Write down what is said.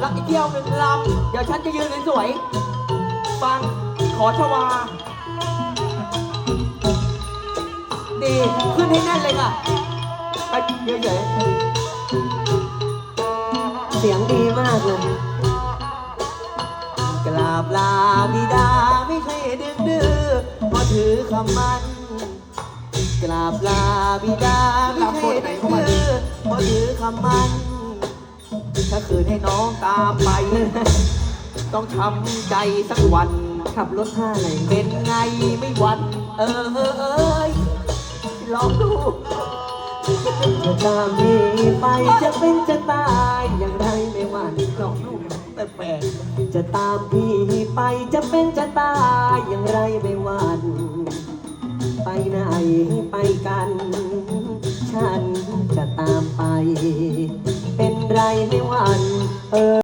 แล้วอีกเที่ยวหนึ่งลำเดี๋ยวฉันจะยืนสวยๆฟังขอชวา ดีขึ้นให้แน่นเลยค่ะไปเฉยเสียงดีมากเลยกราบลาบิดาไม่เคยดื้อดื้อพราะถือคำมันกราบลาบิดาไม่เคยดื้อดื้อพราะถือคำมัน ถ้าคืนให้น้องตามไป ต้องช้ำใจสักวัน ขับรถท่าอะไรเป็นไงไม่หวัน เออเออเอยลองดู จะตามพี่ไปจะเป็นจะตายอย่างไรไม่หวั่นลองดูแปลกจะตามพี่ไปจะเป็นจะตายอย่างไรไม่หวั่นไปไหนไปกัน ฉันจะตามไป ไรไม่หวั่นเออ